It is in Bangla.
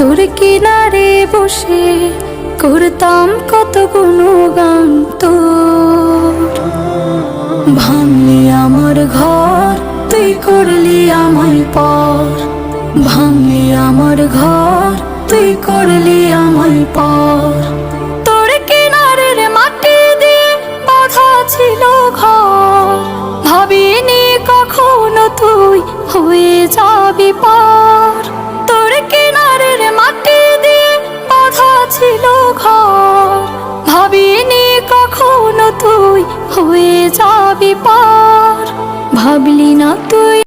তোর কিনারে বসে করতাম কত গুণগান তোর ভাঙলি আমার ঘর, তুই করলি আমায় পর। ভাঙলি আমার ঘর, তুই করলি আমায় পর। তোর কিনারের মাটি দিয়ে বাধা ছিল ঘর। ভাবিনি কখনো তুই হয়ে যাবি পার। ঘর ভাবিনি কখনো তুই হয়ে যাবি পার। ভাবলি না তুই